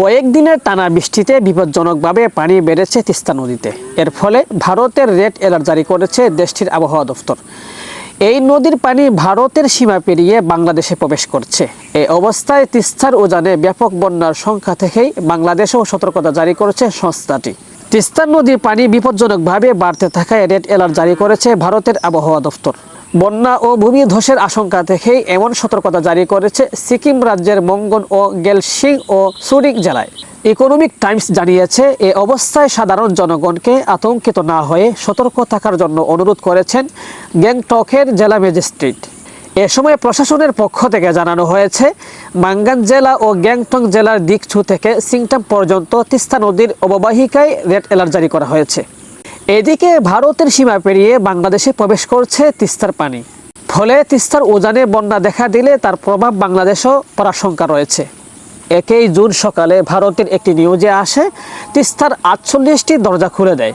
কয়েকদিনের টানা বৃষ্টিতে বিপজ্জনকভাবে পানি বেড়েছে তিস্তা নদীতে। এর ফলে ভারতের রেড অ্যালার্ট জারি করেছে দেশটির আবহাওয়া দফতর। এই নদীর পানি ভারতের সীমা পেরিয়ে বাংলাদেশে প্রবেশ করছে। এই অবস্থায় তিস্তার উজানে ব্যাপক বন্যার সংখ্যা থেকেই বাংলাদেশেও সতর্কতা জারি করেছে সংস্থাটি। তিস্তা নদীর পানি বিপজ্জনকভাবে বাড়তে থাকায় রেড অ্যালার্ট জারি করেছে ভারতের আবহাওয়া দফতর। বন্যা ও ভূমি ধসের আশঙ্কা থেকেই এমন সতর্কতা জারি করেছে সিকিম রাজ্যের মঙ্গন ও গেলসিং ও সুরিং জেলায়। ইকোনমিক টাইমস জানিয়েছে, এ অবস্থায় সাধারণ জনগণকে আতঙ্কিত না হয়ে সতর্ক থাকার জন্য অনুরোধ করেছেন গ্যাংটকের জেলা ম্যাজিস্ট্রেট। এ সময় প্রশাসনের পক্ষ থেকে জানানো হয়েছে, মাঙ্গান জেলা ও গ্যাংটং জেলার দিকছু থেকে সিংটাম পর্যন্ত তিস্তা নদীর অববাহিকায় রেড অ্যালার্ট জারি করা হয়েছে। এদিকে ভারতের সীমা পেরিয়ে বাংলাদেশে প্রবেশ করছে তিস্তার পানি। ফলে তিস্তার উজানে বন্যা দেখা দিলে তার প্রভাব বাংলাদেশও পড়ার রয়েছে। একই জুন সকালে ভারতের একটি নিউজে আসে, তিস্তার আটচল্লিশটি দরজা খুলে দেয়।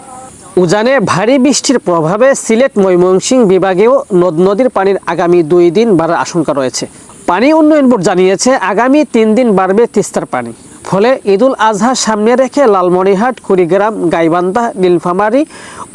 উজানে ভারী বৃষ্টির প্রভাবে সিলেট ময়মনসিংহ বিভাগেও নদ নদীর পানির আগামী দুই দিন বাড়ার আশঙ্কা রয়েছে। পানি উন্নয়ন বোর্ড জানিয়েছে, আগামী তিন দিন বাড়বে তিস্তার পানি। ফলে ঈদুল আজহা সামনে রেখে লালমনিরহাট, কুড়িগ্রাম, গাইবান্ধা, নীলফামারি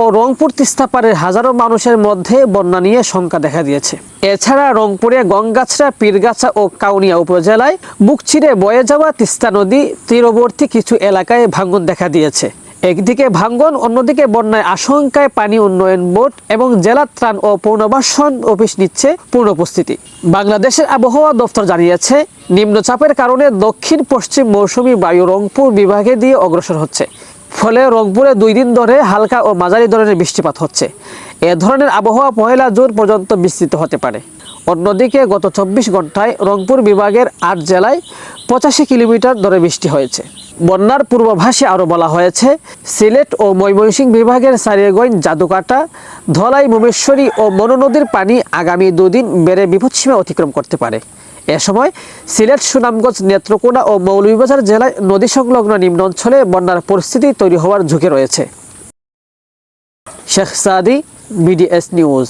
ও রংপুর তিস্তাপাড়ের হাজারো মানুষের মধ্যে বন্যা নিয়ে শঙ্কা দেখা দিয়েছে। এছাড়া রংপুরে গঙ্গাছড়া, পীরগাছা ও কাউনিয়া উপজেলায় বুক ছিঁড়ে বয়ে যাওয়া তিস্তা নদী তীরবর্তী কিছু এলাকায় ভাঙন দেখা দিয়েছে। একদিকে ভাঙ্গন, অন্যদিকে বন্যায় আশঙ্কায় পানি উন্নয়ন বোর্ড এবং জেলা ত্রাণ ও পুনর্বাসন অফিস নিচ্ছে পূর্ণ উপস্থিতি বাংলাদেশের আবহাওয়া দপ্তর জানিয়েছে, নিম্নচাপের কারণে দক্ষিণ পশ্চিম মৌসুমী বায়ু রংপুর বিভাগে দিয়ে অগ্রসর হচ্ছে। ফলে রংপুরে দুই দিন ধরে হালকা ও মাঝারি ধরনের বৃষ্টিপাত হচ্ছে। এ ধরনের আবহাওয়া পহেলা জুন পর্যন্ত বিস্তৃত হতে পারে। অন্যদিকে গত চব্বিশ ঘন্টায় রংপুর বিভাগের আট জেলায় পঁচাশি কিলোমিটার ধরে বৃষ্টি হয়েছে। বন্যার পূর্বাভাসে আরও বলা হয়েছে, সিলেট ও ময়মনসিংহ বিভাগের সারিয়াগঞ্জ, জাদুকাটা, ধলাই, মোমেশ্বরী ও মনোনদীর পানি আগামী দুদিন বেড়ে বিপদসীমা অতিক্রম করতে পারে। এ সময় সিলেট সুনামগঞ্জ, নেত্রকোনা ও মৌলভীবাজার জেলায় নদী সংলগ্ন নিম্ন অঞ্চলে বন্যার পরিস্থিতি তৈরি হওয়ার ঝুঁকি রয়েছে। Sheikh Sadi, BDS news.